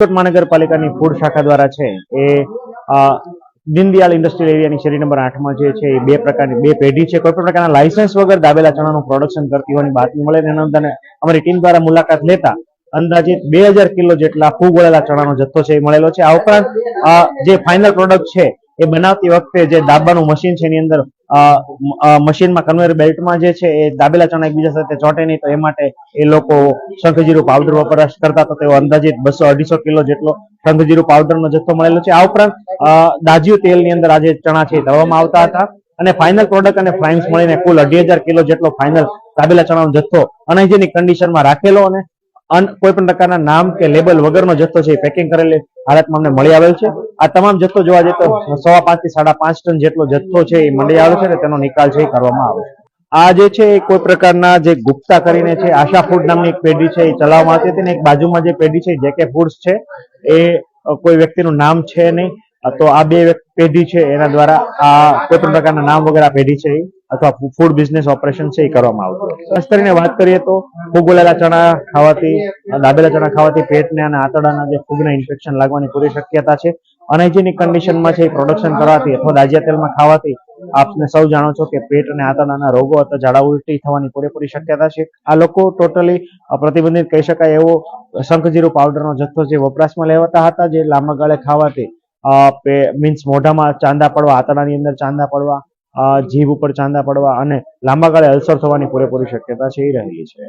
રાજકોટ મહાનગરપાલિકાની ફૂડ શાખા દ્વારા છે એ અ, દીનદયાળ ઇન્ડસ્ટ્રીયલ એરિયાની શેરી નંબર આઠમાં જે છે એ બે પ્રકારની બે પેઢી છે. કોઈ પણ પ્રકારના લાયસન્સ વગર દાબેલા ચણાનું પ્રોડક્શન કરતી હોવાની બાતમી મળે અને અંદર અમારી ટીમ દ્વારા મુલાકાત લેતા અંદાજિત બે કિલો જેટલા ફૂગ વળેલા ચણાનો જથ્થો છે એ મળેલો છે. આ ઉપરાંત જે ફાઇનલ પ્રોડક્ટ છે એ બનાવતી વખતે જે દાબાનું મશીન છે એની અંદર મશીનમાં કન્વેયર બેલ્ટમાં જે છે એ દાબેલા ચણા એકબીજા સાથે ચોટે નહીં, તો એ માટે એ લોકો શંખજીરું પાવડર વપરાશ કરતા તો તેઓ અંદાજિત બસો અઢીસો કિલો જેટલો શંખજીરું પાવડરનો જથ્થો મળેલો છે. આ ઉપરાંત દાજ્યું તેલની અંદર આજે ચણા છે ધવામાં આવતા હતા. અને ફાઇનલ પ્રોડક્ટ અને ફ્રાઇમ્સ મળીને કુલ અઢી કિલો જેટલો ફાઇનલ દાબેલા ચણાનો જથ્થો અનહાઇજેનિક કન્ડિશનમાં રાખેલો અને અન કોઈ પણ પ્રકારના નામ કે લેબલ વગરનો જથ્થો છે એ પેકિંગ કરેલી, હાલતમાં અમને મળી આવેલ છે. આ તમામ જથ્થો જોવા જઈએ તો સવા પાંચથી સાડા પાંચ ટન જેટલો જથ્થો છે એ મળી આવે છે અને તેનો નિકાલ છે એ કરવામાં આવે છે. આ જે છે એ કોઈ પ્રકારના જે ગુપ્તા કરીને છે, આશા ફૂડ નામની એક પેઢી છે એ ચલાવવામાં આવતી હતી ને એક બાજુમાં જે પેઢી છે જેકે ફૂડ્સ છે, એ કોઈ વ્યક્તિનું નામ છે નહીં. તો આ બે પેઢી છે એના દ્વારા આ કોઈ પણ પ્રકારના નામ વગર આ પેઢી છે એ અથવા ફૂડ બિઝનેસ ઓપરેશન છે, એ કરવામાં આવતું ખાસ કરીને વાત કરીએ તો ફૂગોલેલા ચણા ખાવાથી, દાબેલા ચણા ખાવાથી પેટને અને આંતરડાના જે ફૂગના ઇન્ફેક્શન લાગવાની પૂરી શક્યતા છે. અનહાઇજેનિક કન્ડિશનમાં છે, એ પ્રોડક્શન કરવાથી અથવા દાજિયા તેલમાં ખાવાથી આપને સૌ જાણો છો કે પેટ અને આંતરડાના રોગો અથવા ઝાડા ઉલટી થવાની પૂરેપૂરી શક્યતા છે. આ લોકો ટોટલી પ્રતિબંધિત કહી શકાય એવો શંખજીરું પાવડરનો જથ્થો જે વપરાશમાં લેવાતા હતા, જે લાંબા ગાળે ખાવાથી મીન્સ મોઢામાં ચાંદા પડવા, આંતરડાની અંદર ચાંદા પડવા જીભ ઉપર ચાંદા પડવા અને લાંબા ગાળે અલ્સર થવાની પૂરેપૂરી શક્યતા છે એ રહેલી છે.